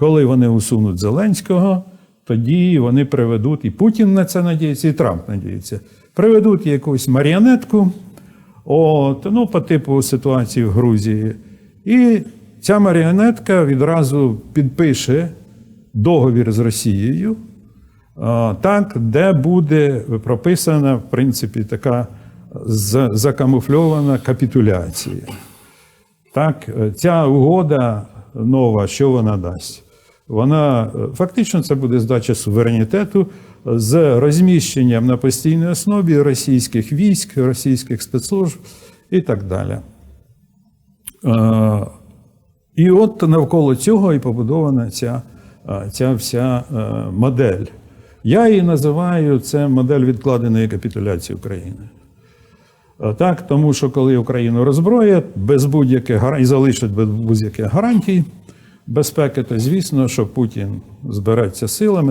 Коли вони усунуть Зеленського, тоді вони приведуть, і Путін на це надіється, і Трамп надіється, приведуть якусь маріонетку, от, ну, по типу ситуації в Грузії. І ця маріонетка відразу підпише договір з Росією, так, де буде прописана, в принципі, така закамуфльована капітуляція. Так, е, ця угода нова, що вона дасть? Вона е, фактично це буде здача суверенітету з розміщенням на постійній основі російських військ, російських спецслужб і так далі. Е, І от навколо цього і побудована ця, е, ця вся е, модель. Я її називаю це модель відкладеної капітуляції України. Е, Так, тому що коли Україну роззброять без будь-яких і залишать без будь-яких гарантій безпеки, то звісно, що Путін збереться силами.